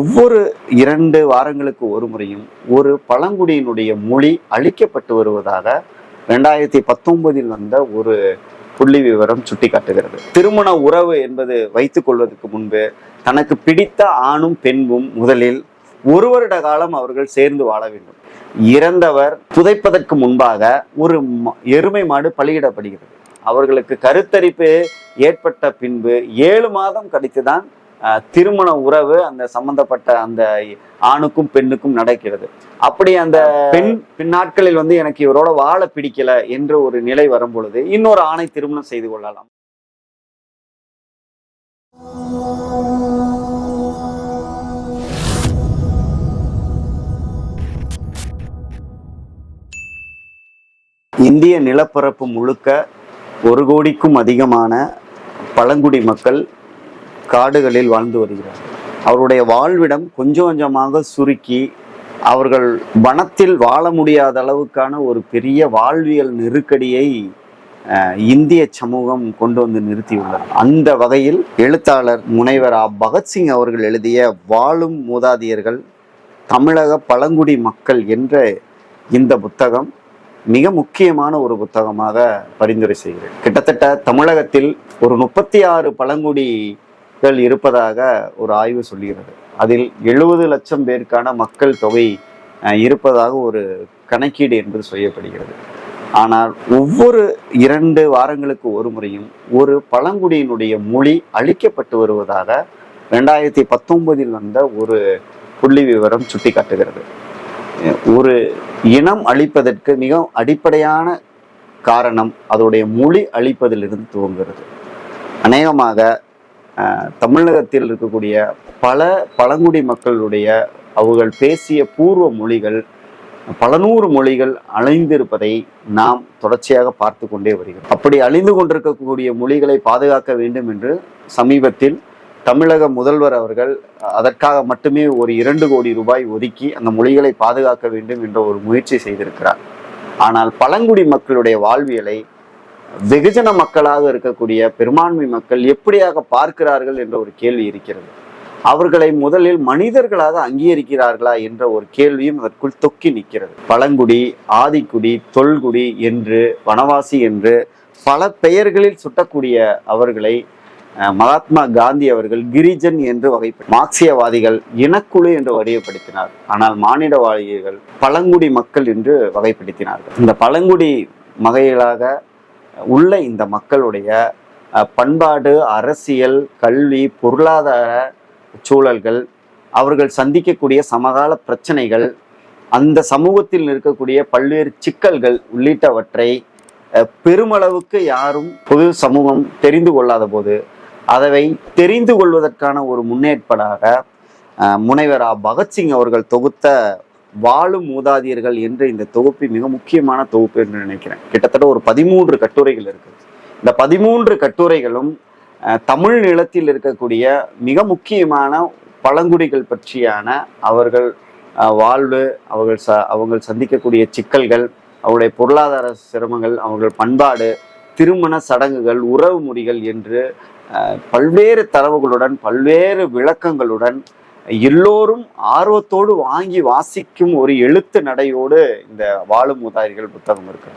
ஒவ்வொரு இரண்டு வாரங்களுக்கு ஒரு முறையும் ஒரு பழங்குடியினுடைய மொழி அழிக்கப்பட்டு வருவதாக ரெண்டாயிரத்தி பத்தொன்பதில் வந்த ஒரு புள்ளி விவரம் சுட்டிக்காட்டுகிறது. திருமண உறவு என்பது வைத்துக் கொள்வதற்கு முன்பு தனக்கு பிடித்த ஆணும் பெண்ணும் முதலில் ஒரு வருட காலம் அவர்கள் சேர்ந்து வாழ வேண்டும். இறந்தவர் புதைப்பதற்கு முன்பாக ஒரு ம- எருமை மாடு பலியிடப்படுகிறது. அவர்களுக்கு கருத்தரிப்பு ஏற்பட்ட பின்பு ஏழு மாதம் கழித்துதான் திருமண உறவு அந்த சம்பந்தப்பட்ட அந்த ஆணுக்கும் பெண்ணுக்கும் நடக்கிறது. அப்படி அந்த பெண் பின்னாட்களில் வந்து எனக்கு இவரோட வாழ பிடிக்கல என்ற ஒரு நிலை வரும் பொழுது இன்னொரு ஆணை திருமணம் செய்து கொள்ளலாம். இந்திய நிலப்பரப்பு முழுக்க ஒரு கோடிக்கும் அதிகமான பழங்குடி மக்கள் காடுகளில் வாழ்ந்து வருகிறார். அவருடைய வாழ்விடம் கொஞ்சம் கொஞ்சமாக சுருக்கி அவர்கள் வனத்தில் வாழ முடியாத அளவுக்கான ஒரு பெரிய வாழ்வியல் நெருக்கடியை இந்திய சமூகம் கொண்டு வந்து நிறுத்தியுள்ளது அந்த வகையில் எழுத்தாளர் முனைவர் ஆ. பகத்சிங் அவர்கள் எழுதிய வாழும் மூதாதியர்கள் தமிழக பழங்குடி மக்கள் என்ற இந்த புத்தகம் மிக முக்கியமான ஒரு புத்தகமாக பரிந்துரை செய்கிறேன். கிட்டத்தட்ட தமிழகத்தில் ஒரு முப்பத்தி ஆறு பழங்குடி மக்கள் இருப்பதாக ஒரு ஆய்வு சொல்கிறது அதில் எழுபது லட்சம் பேருக்கான மக்கள் தொகை இருப்பதாக ஒரு கணக்கீடு என்பது செய்யப்படுகிறது ஆனால் ஒவ்வொரு இரண்டு வாரங்களுக்கு ஒரு முறையும் ஒரு பழங்குடியினுடைய மொழி அழிக்கப்பட்டு வருவதாக ரெண்டாயிரத்தி பத்தொன்பதில் வந்த ஒரு புள்ளி விவரம் சுட்டிக்காட்டுகிறது. ஒரு இனம் அழிப்பதற்கு மிக அடிப்படையான காரணம் அதோடைய மொழி அழிப்பதிலிருந்து துவங்குகிறது. அநேகமாக தமிழகத்தில் இருக்கக்கூடிய பல பழங்குடி மக்களுடைய அவர்கள் பேசிய பூர்வ மொழிகள் பல நூறு மொழிகள் அழிந்திருப்பதை நாம் தொடர்ச்சியாக பார்த்து கொண்டே வருகிறோம். அப்படி அழிந்து கொண்டிருக்கக்கூடிய மொழிகளை பாதுகாக்க வேண்டும் என்று சமீபத்தில் தமிழக முதல்வர் அவர்கள் அதற்காக மட்டுமே ஒரு இரண்டு கோடி ரூபாய் ஒதுக்கி அந்த மொழிகளை பாதுகாக்க வேண்டும் என்ற ஒரு முயற்சி செய்திருக்கிறார். ஆனால் பழங்குடி மக்களுடைய வாழ்வியலை வெகுஜன மக்களாக இருக்கக்கூடிய பெரும்பான்மை மக்கள் எப்படியாக பார்க்கிறார்கள் என்ற ஒரு கேள்வி இருக்கிறது. அவர்களை முதலில் மனிதர்களாக அங்கீகரிக்கிறார்களா என்ற ஒரு கேள்வியும் அதற்குள் தொக்கி நிற்கிறது. பழங்குடி ஆதிக்குடி தொல்குடி என்று வனவாசி என்று பல பெயர்களில் சுட்டக்கூடிய அவர்களை மகாத்மா காந்தி அவர்கள் கிரிஜன் என்று வகை மார்க்சியவாதிகள் இனக்குழு என்று வகைப்படுத்தினார் ஆனால் மானிடவாதிகள் பழங்குடி மக்கள் என்று வகைப்படுத்தினார்கள். இந்த பழங்குடி வகைகளாக உள்ள இந்த மக்களுடைய பண்பாடு அரசியல் கல்வி பொருளாதார சூழல்கள் அவர்கள் சந்திக்கக்கூடிய சமகால பிரச்சனைகள் அந்த சமூகத்தில் இருக்கக்கூடிய பல்வேறு சிக்கல்கள் உள்ளிட்டவற்றை பெருமளவுக்கு யாரும் பொது சமூகம் தெரிந்து கொள்ளாத போது அதை தெரிந்து கொள்வதற்கான ஒரு முன்னேற்பாடாக அஹ், முனைவர் பகத்சிங் அவர்கள் தொகுத்த வாழும் மூதாதியர்கள் என்ற இந்த தொகுப்பு மிக முக்கியமான தொகுப்பு என்று நினைக்கிறேன். கிட்டத்தட்ட ஒரு பதிமூன்று கட்டுரைகள் இருக்கு. இந்த பதிமூன்று கட்டுரைகளும் தமிழ் நிலத்தில் இருக்கக்கூடிய மிக முக்கியமான பழங்குடிகள் பற்றியான அவர்கள் வாழ்வு அவர்கள் ச அவங்கள் சந்திக்கக்கூடிய சிக்கல்கள் அவருடைய பொருளாதார சிரமங்கள் அவர்கள் பண்பாடு திருமண சடங்குகள் உறவு முறைகள் என்று அஹ், பல்வேறு தரவுகளுடன் பல்வேறு விளக்கங்களுடன் எல்லோரும் ஆர்வத்தோடு வாங்கி வாசிக்கும் ஒரு எழுத்து நடையோடு இந்த வாழும் மூதாதையர்கள் புத்தகம் இருக்கு.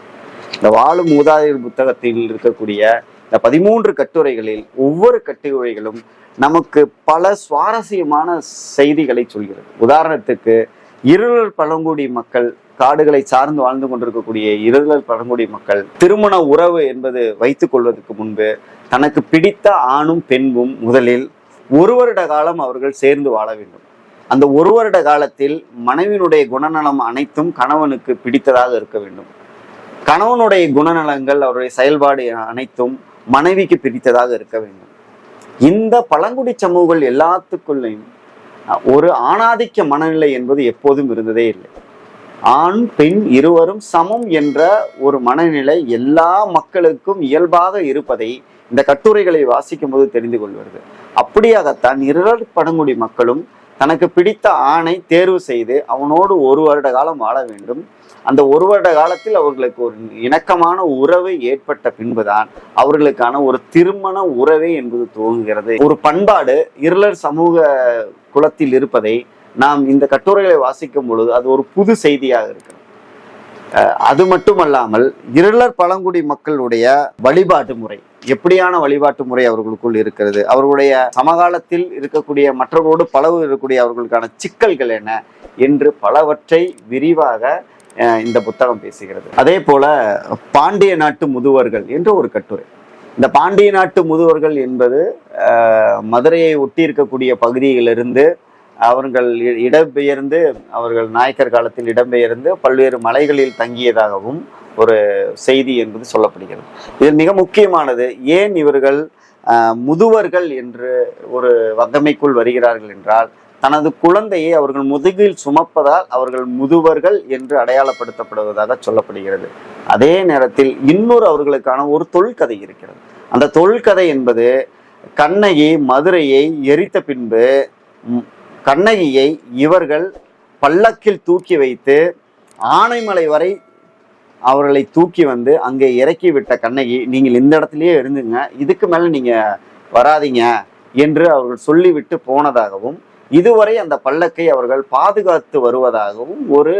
இந்த வாழும் மூதாதையர் புத்தகத்தில் இருக்கக்கூடிய இந்த பதிமூன்று கட்டுரைகளில் ஒவ்வொரு கட்டுரைகளும் நமக்கு பல சுவாரஸ்யமான செய்திகளை சொல்கிறது. உதாரணத்துக்கு இருளர் பழங்குடி மக்கள் காடுகளை சார்ந்து வாழ்ந்து கொண்டிருக்கக்கூடிய இருளர் பழங்குடி மக்கள் திருமண உறவு என்பது வைத்துக் கொள்வதற்கு முன்பு தனக்கு பிடித்த ஆணும் பெண்ணும் முதலில் ஒரு வருட காலம் அவர்கள் சேர்ந்து வாழ வேண்டும். அந்த ஒரு வருட காலத்தில் மனைவியினுடைய குணநலம் அனைத்தும் கணவனுக்கு பிடித்ததாக இருக்க வேண்டும். கணவனுடைய குணநலங்கள் அவருடைய செயல்பாடு அனைத்தும் மனைவிக்கு பிடித்ததாக இருக்க வேண்டும். இந்த பழங்குடி சமூகங்கள் எல்லாத்துக்குள்ளேயும் ஒரு ஆணாதிக்க மனநிலை என்பது எப்போதும் இருந்ததே இல்லை. ஆண் பெண் இருவரும் சமம் என்ற ஒரு மனநிலை எல்லா மக்களுக்கும் இயல்பாக இருப்பதை இந்த கட்டுரைகளை வாசிக்கும் போது தெரிந்து கொள்வது. அப்படியாகத்தான் இருளர் பழங்குடி மக்களும் தனக்கு பிடித்த ஆணை தேர்வு செய்து அவனோடு ஒரு வருட காலம் வாழ வேண்டும். அந்த ஒரு வருட காலத்தில் அவர்களுக்கு ஒரு இணக்கமான உறவு ஏற்பட்ட பின்புதான் அவர்களுக்கான ஒரு திருமண உறவே என்பது துவங்குகிறது. ஒரு பண்பாடு இருளர் சமூக குலத்தில் இருப்பதை நாம் இந்த கட்டுரைகளை வாசிக்கும் பொழுது அது ஒரு புது செய்தியாக இருக்கிறது. அஹ் அது மட்டுமல்லாமல் இருளர் பழங்குடி மக்களுடைய வழிபாட்டு முறை. எப்படியான வழிபாட்டு முறை அவர்களுக்குள் இருக்கிறது? அவர்களுடைய சமகாலத்தில் இருக்கக்கூடிய மற்றவர்களோடு பலவு இருக்கக்கூடிய அவர்களுக்கான சிக்கல்கள் என்ன? என்று பலவற்றை விரிவாக இந்த புத்தகம் பேசுகிறது. அதே போல பாண்டிய நாட்டு முதுவர்கள் என்று ஒரு கட்டுரை. இந்த பாண்டிய நாட்டு முதுவர்கள் என்பது மதுரையை ஒட்டி இருக்கக்கூடிய பகுதியிலிருந்து அவர்கள் இ- இடம்பெயர்ந்து அவர்கள் நாயக்கர் காலத்தில் இடம்பெயர்ந்து பல்வேறு மலைகளில் தங்கியதாகவும் ஒரு செய்தி என்பது சொல்லப்படுகிறது. இது மிக முக்கியமானது. ஏன் இவர்கள் முதுவர்கள் என்று ஒரு வகமைக்குள் வருகிறார்கள் என்றால் தனது குழந்தையை அவர்கள் முதுகில் சுமப்பதால் அவர்கள் முதுவர்கள் என்று அடையாளப்படுத்தப்படுவதாக சொல்லப்படுகிறது. அதே நேரத்தில் இன்னொரு அவர்களுக்கான ஒரு தொல்கதை இருக்கிறது. அந்த தொல்கதை என்பது கண்ணகி மதுரையை எரித்த பின்பு கண்ணகியை இவர்கள் பல்லக்கில் தூக்கி வைத்து ஆனைமலை வரை அவர்களை தூக்கி வந்து அங்கே இறக்கி விட்ட கண்ணகி நீங்கள் இந்த இடத்துலயே இருந்துங்க இதுக்கு மேல நீங்க வராதீங்க என்று அவர்கள் சொல்லிவிட்டு போனதாகவும் இதுவரை அந்த பல்லக்கை அவர்கள் பாதுகாத்து வருவதாகவும் ஒரு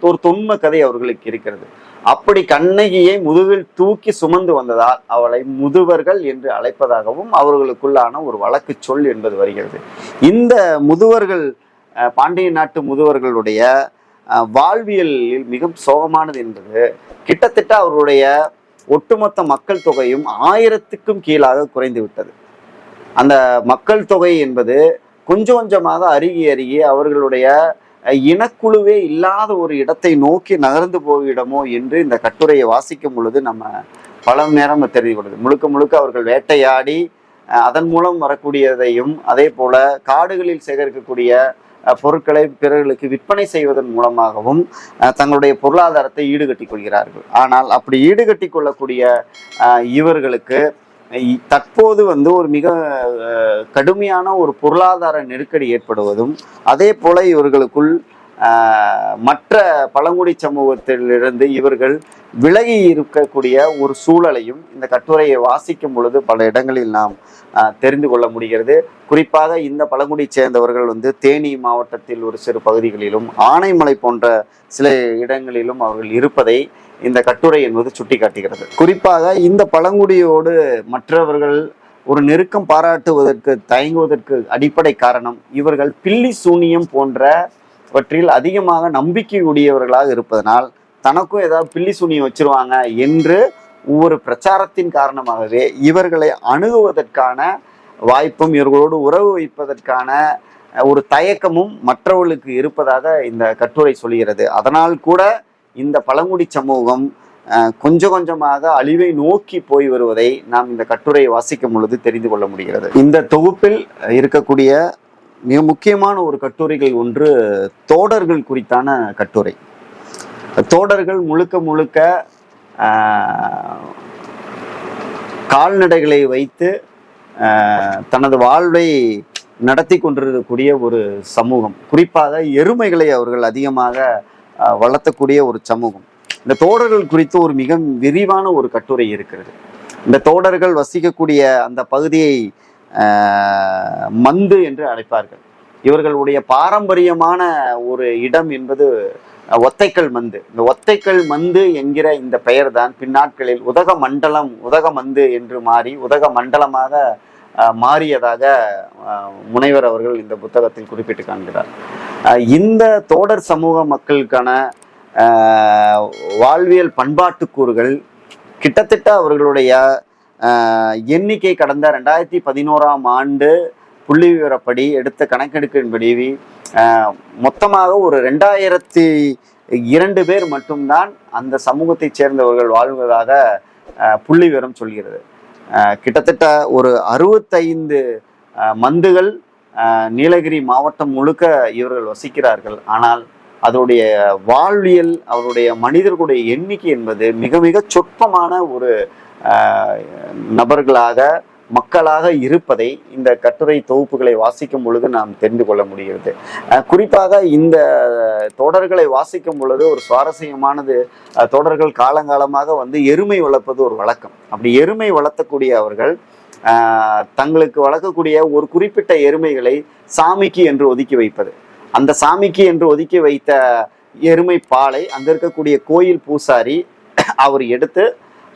ஒரு தொன்ம கதை அவர்களுக்கு இருக்கிறது. அப்படி கண்ணகியை முதுகில் தூக்கி சுமந்து வந்ததால் அவளை முதுவர்கள் என்று அழைப்பதாகவும் அவர்களுக்குள்ளான ஒரு வழக்கு சொல் என்பது வருகிறது. இந்த முதுவர்கள் பாண்டிய நாட்டு முதுவர்களுடைய வாழ்வியலில் மிகவும் சோகமானது என்பது கிட்டத்தட்ட அவருடைய ஒட்டுமொத்த மக்கள் தொகையும் ஆயிரத்துக்கும் கீழாக குறைந்து விட்டது. அந்த மக்கள் தொகை என்பது கொஞ்சம் கொஞ்சமாக அருகி அருகி அவர்களுடைய இனக்குழுவே இல்லாத ஒரு இடத்தை நோக்கி நகர்ந்து போகிடமோ என்று இந்த கட்டுரையை வாசிக்கும் பொழுது நம்ம பல நேரம் தெரிந்து கொள்ளுது முழுக்க முழுக்க அவர்கள் வேட்டையாடி அதன் மூலம் வரக்கூடியதையும் அதே போல காடுகளில் சேகரிக்கக்கூடிய பொருட்களை பிறர்களுக்கு விற்பனை செய்வதன் மூலமாகவும் தங்களுடைய பொருளாதாரத்தை ஈடுகட்டிக் கொள்கிறார்கள். ஆனால் அப்படி ஈடுகட்டி கொள்ளக்கூடிய அஹ், இவர்களுக்கு தற்போது வந்து ஒரு மிக கடுமையான ஒரு பொருளாதார நெருக்கடி ஏற்படுவதும் அதே போல இவர்களுக்குள் மற்ற பழங்குடி சமூகத்திலிருந்து இவர்கள் விலகி இருக்கக்கூடிய ஒரு சூழலையும் இந்த கட்டுரையை வாசிக்கும் பொழுது பல இடங்களில் நாம் தெரிந்து கொள்ள முடிகிறது. குறிப்பாக இந்த பழங்குடி சேர்ந்தவர்கள் வந்து தேனி மாவட்டத்தில் ஒரு சிறு பகுதிகளிலும் ஆனைமலை போன்ற சில இடங்களிலும் அவர்கள் இருப்பதை இந்த கட்டுரை என்பது சுட்டிக்காட்டுகிறது. குறிப்பாக இந்த பழங்குடியோடு மற்றவர்கள் ஒரு நெருக்கம் பாராட்டுவதற்கு தயங்குவதற்கு அடிப்படை காரணம் இவர்கள் பில்லி சூனியம் போன்ற பற்றியில் அதிகமாக நம்பிக்கை உடையவர்களாக இருப்பதனால் தனக்கும் ஏதாவது பில்லி சுனி வச்சிருவாங்க என்று ஒவ்வொரு பிரச்சாரத்தின் காரணமாகவே இவர்களை அணுகுவதற்கான வாய்ப்பும் இவர்களோடு உறவு வைப்பதற்கான ஒரு தயக்கமும் மற்றவர்களுக்கு இருப்பதாக இந்த கட்டுரை சொல்கிறது. அதனால் கூட இந்த பழங்குடி சமூகம் கொஞ்சம் கொஞ்சமாக அழிவை நோக்கி போய் வருவதை நாம் இந்த கட்டுரையை வாசிக்கும் பொழுது தெரிந்து கொள்ள முடிகிறது. இந்த தொகுப்பில் இருக்கக்கூடிய மிக முக்கியமான ஒரு கட்டுரைகள் ஒன்று தோடர்கள் குறித்தான கட்டுரை. தோடர்கள் முழுக்க முழுக்க ஆஹ், கால்நடைகளை வைத்து ஆஹ், தனது வாழ்வை நடத்தி கொண்டிருக்கக்கூடிய ஒரு சமூகம். குறிப்பாக எருமைகளை அவர்கள் அதிகமாக ஆஹ், வளர்த்தக்கூடிய ஒரு சமூகம். இந்த தோடர்கள் குறித்து ஒரு மிக விரிவான ஒரு கட்டுரை இருக்கிறது. இந்த தோடர்கள் வசிக்கக்கூடிய அந்த பகுதியை மந்து என்று அழைப்பார்கள். இவர்களுடைய பாரம்பரியமான ஒரு இடம் என்பது ஒத்தைக்கல் மந்து. இந்த ஒத்தைக்கல் மந்து என்கிற இந்த பெயர் தான் பின்னாட்களில் உதக மண்டலம் உதக மந்து என்று மாறி உதக மண்டலமாக மாறியதாக முனைவர் அவர்கள் இந்த புத்தகத்தில் குறிப்பிட்டு காண்கிறார். இந்த தோடர் சமூக மக்களுக்கான வாழ்வியல் பண்பாட்டு கூறுகள் கிட்டத்தட்ட அவர்களுடைய எண்ணிக்கை கடந்த ரெண்டாயிரத்தி பதினோராம் ஆண்டு புள்ளி விவரப்படி எடுத்த கணக்கெடுப்பின்படி மொத்தமாக ஒரு ரெண்டாயிரத்தி இரண்டு பேர் மட்டும்தான் அந்த சமூகத்தைச் சேர்ந்தவர்கள் வாழ்வதாக புள்ளி விவரம் சொல்கிறது. கிட்டத்தட்ட ஒரு அறுபத்தைந்து மந்துகள் நீலகிரி மாவட்டம் முழுக்க இவர்கள் வசிக்கிறார்கள். ஆனால் அதோடைய வாழ்வியல் அவருடைய மனிதர்களுடைய எண்ணிக்கை என்பது மிக மிக சொற்பமான ஒரு நபர்களாக மக்களாக இருப்பதை இந்த கட்டுரை தொகுப்புகளை வாசிக்கும் பொழுது நாம் தெரிந்து கொள்ள முடிகிறது. குறிப்பாக இந்த தொடர்களை வாசிக்கும் பொழுது ஒரு சுவாரஸ்யமானது தொடர்கள் காலங்காலமாக வந்து எருமை வளர்ப்பது ஒரு வழக்கம். அப்படி எருமை வளர்த்தக்கூடிய அவர்கள் தங்களுக்கு வளர்க்கக்கூடிய ஒரு குறிப்பிட்ட எருமைகளை சாமிக்கு என்று ஒதுக்கி வைப்பது. அந்த சாமிக்கு என்று ஒதுக்கி வைத்த எருமை பாலை அங்கே இருக்கக்கூடிய கோயில் பூசாரி அவர் எடுத்து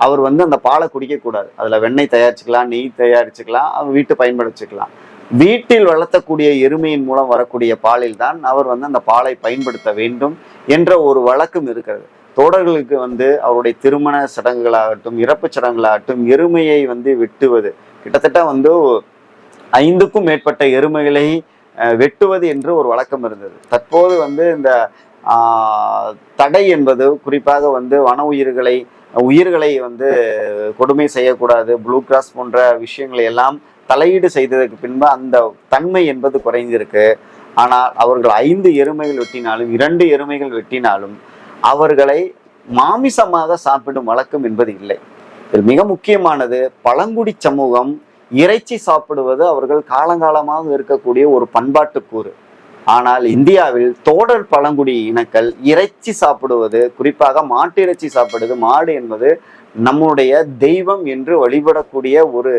அவர் வந்து அந்த பாலை குடிக்கக்கூடாது அதில் வெண்ணெய் தயாரிச்சுக்கலாம் நெய் தயாரிச்சுக்கலாம் அவர் வீட்டு பயன்படுத்திக்கலாம். வீட்டில் வளர்த்தக்கூடிய எருமையின் மூலம் வரக்கூடிய பாலில் தான் அவர் வந்து அந்த பாலை பயன்படுத்த வேண்டும் என்ற ஒரு வழக்கம் இருக்கிறது. தோடர்களுக்கு வந்து அவருடைய திருமண சடங்குகளாகட்டும் இறப்பு சடங்குகளாகட்டும் எருமையை வந்து வெட்டுவது கிட்டத்தட்ட வந்து ஐந்துக்கும் மேற்பட்ட எருமைகளை வெட்டுவது என்று ஒரு வழக்கம் இருந்தது. தற்போது வந்து இந்த தடை என்பது குறிப்பாக வந்து வன உயிர்களை உயிர்களை வந்து கொடுமை செய்யக்கூடாது ப்ளூ கிராஸ் போன்ற விஷயங்களை எல்லாம் தலையீடு செய்ததற்கு பின்பு அந்த தன்மை என்பது குறைந்திருக்கு. ஆனால் அவர்கள் ஐந்து எருமைகள் வெட்டினாலும் இரண்டு எருமைகள் வெட்டினாலும் அவர்களை மாமிசமாக சாப்பிடும் வழக்கம் என்பது இல்லை. இதில் மிக முக்கியமானது பழங்குடி சமூகம் இறைச்சி சாப்பிடுவது அவர்கள் காலங்காலமாக இருக்கக்கூடிய ஒரு பண்பாட்டு கூறு ஆனால் இந்தியாவில் தோடர் பழங்குடி இனக்கள் இறைச்சி சாப்பிடுவது குறிப்பாக மாட்டு இறைச்சி சாப்பிடுவது மாடு என்பது நம்முடைய தெய்வம் என்று வழிபடக்கூடிய ஒரு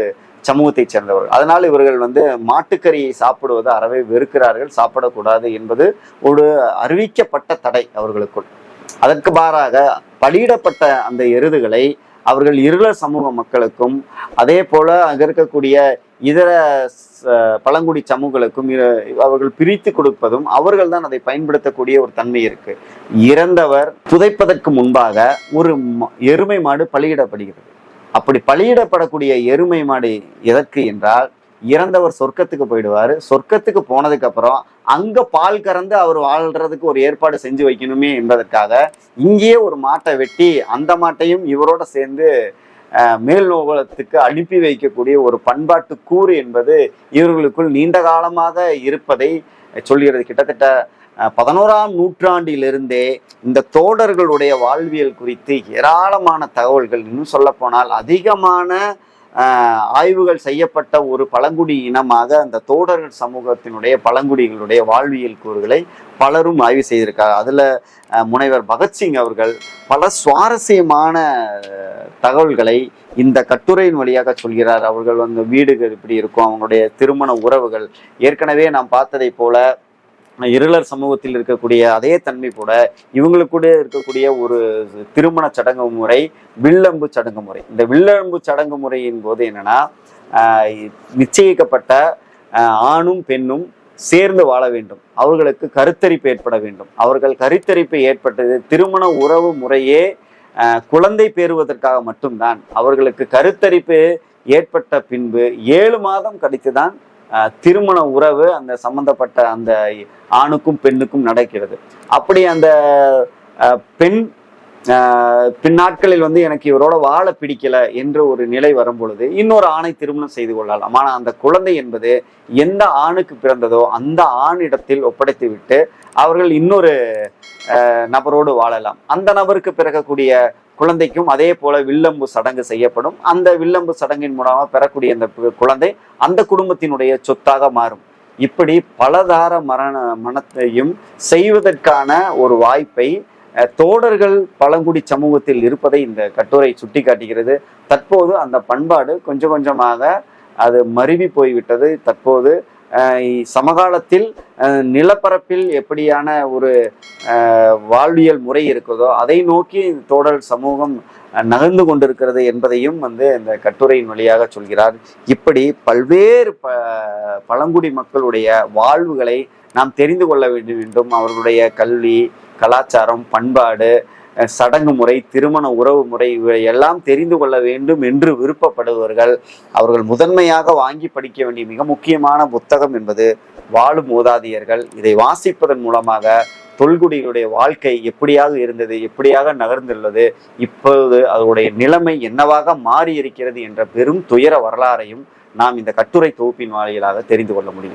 சமூகத்தைச் சேர்ந்தவர்கள். அதனால் இவர்கள் வந்து மாட்டுக்கறியை சாப்பிடுவது அறவே வெறுக்கிறார்கள் சாப்பிடக்கூடாது என்பது ஒரு அறிவிக்கப்பட்ட தடை அவர்களுக்குள். அதற்கு மாறாக பலியிடப்பட்ட அந்த எருதுகளை அவர்கள் இருளர் சமூக மக்களுக்கும் அதே போல அங்க இருக்கக்கூடிய இதர ச- பழங்குடி சமூகங்களுக்கும் அவர்கள் பிரித்து கொடுப்பதும் அவர்கள் தான் அதை பயன்படுத்தக்கூடிய ஒரு தன்மை இருக்கு. இறந்தவர் புதைப்பதற்கு முன்பாக ஒரு ம- எருமை மாடு பலியிடப்படுகிறது. அப்படி பலியிடப்படக்கூடிய எருமை மாடு எதற்கு என்றால் இறந்தவர் சொர்க்கத்துக்கு போயிடுவார். சொர்க்கத்துக்கு போனதுக்கு அப்புறம் அங்க பால் கறந்து அவர் வாழ்றதுக்கு ஒரு ஏற்பாடு செஞ்சு வைக்கணுமே என்பதற்காக இங்கேயே ஒரு மாட்டை வெட்டி அந்த மாட்டையும் இவரோட சேர்ந்து மேல் நோகலத்துக்கு அனுப்பி வைக்கக்கூடிய ஒரு பண்பாட்டு கூறு என்பது இவர்களுக்குள் நீண்ட காலமாக இருப்பதை சொல்கிறது. கிட்டத்தட்ட பதினோராம் நூற்றாண்டிலிருந்தே இந்த தோடர்களுடைய வாழ்வியல் குறித்து ஏராளமான தகவல்கள். இன்னும் சொல்லப்போனால் அதிகமான ஆய்வுகள் செய்யப்பட்ட ஒரு பழங்குடி இனமாக அந்த தோடர்கள் சமூகத்தினுடைய பழங்குடிகளுடைய வாழ்வியல் கூறுகளை பலரும் ஆய்வு செய்திருக்காங்க. அதில் முனைவர் பகத்சிங் அவர்கள் பல சுவாரஸ்யமான தகவல்களை இந்த கட்டுரையின் வழியாக சொல்கிறார். அவர்கள் வந்து வீடுகள் இப்படி இருக்கும் அவங்களுடைய திருமண உறவுகள். ஏற்கனவே நாம் பார்த்ததை போல இருளர் சமூகத்தில் இருக்கக்கூடிய அதே தன்மை கூட இவங்களுக்கு கூட இருக்கக்கூடிய ஒரு திருமண சடங்கு முறை வில்லம்பு சடங்கு முறை. இந்த வில்லம்பு சடங்கு முறையின் போது என்னன்னா ஆஹ் நிச்சயிக்கப்பட்ட ஆணும் பெண்ணும் சேர்ந்து வாழ வேண்டும். அவர்களுக்கு கருத்தரிப்பு ஏற்பட வேண்டும். அவர்கள் கருத்தரிப்பு ஏற்பட்டது திருமண உறவு முறையே ஆஹ் குழந்தை பெறுவதற்காக மட்டும்தான். அவர்களுக்கு கருத்தரிப்பு ஏற்பட்ட பின்பு ஏழு மாதம் கழித்துதான் திருமண உறவு அந்த சம்பந்தப்பட்ட அந்த ஆணுக்கும் பெண்ணுக்கும் நடக்கிறது. அப்படி அந்த பெண் பின்னாட்களில் வந்து எனக்கு இவரோட வாழ பிடிக்கல என்ற ஒரு நிலை வரும் பொழுது இன்னொரு ஆணை திருமணம் செய்து கொள்ளலாம். ஆனால் அந்த குழந்தை என்பது எந்த ஆணுக்கு பிறந்ததோ அந்த ஆணிடத்தில் ஒப்படைத்து விட்டு அவர்கள் இன்னொரு நபரோடு வாழலாம். அந்த நபருக்கு பிறக்கக்கூடிய குழந்தைக்கும் அதே போல வில்லம்பு சடங்கு செய்யப்படும். அந்த வில்லம்பு சடங்கின் மூலமாக பெறக்கூடிய அந்த குழந்தை அந்த குடும்பத்தினுடைய சொத்தாக மாறும். இப்படி பலதார மரண மனத்தையும் செய்வதற்கான ஒரு வாய்ப்பை தோடர்கள் பழங்குடி சமூகத்தில் இருப்பதை இந்த கட்டுரை சுட்டி காட்டுகிறது தற்போது அந்த பண்பாடு கொஞ்சம் கொஞ்சமாக அது மருவி போய்விட்டது. தற்போது சமகாலத்தில் நிலப்பரப்பில் எப்படியான ஒரு வாழ்வியல் முறை இருக்குதோ அதை நோக்கி தோடர் சமூகம் நகர்ந்து கொண்டிருக்கிறது என்பதையும் வந்து இந்த கட்டுரையின் வழியாக சொல்கிறார். இப்படி பல்வேறு ப பழங்குடி மக்களுடைய வாழ்வுகளை நாம் தெரிந்து கொள்ள வேண்டும் வேண்டும். அவர்களுடைய கல்வி கலாச்சாரம் பண்பாடு சடங்கு முறை திருமண உறவு முறை இவை எல்லாம் தெரிந்து கொள்ள வேண்டும் என்று விருப்பப்படுபவர்கள் அவர்கள் முதன்மையாக வாங்கி படிக்க வேண்டிய மிக முக்கியமான புத்தகம் என்பது வாழும் மூதாதையர்கள். இதை வாசிப்பதன் மூலமாக தொல்குடிகளுடைய வாழ்க்கை எப்படியாக இருந்தது எப்படியாக நகர்ந்துள்ளது இப்போது அதனுடைய நிலைமை என்னவாக மாறி இருக்கிறது என்ற பெரும் துயர வரலாறையும் நாம் இந்த கட்டுரை தொகுப்பின் வாயிலாக தெரிந்து கொள்ள முடியும்.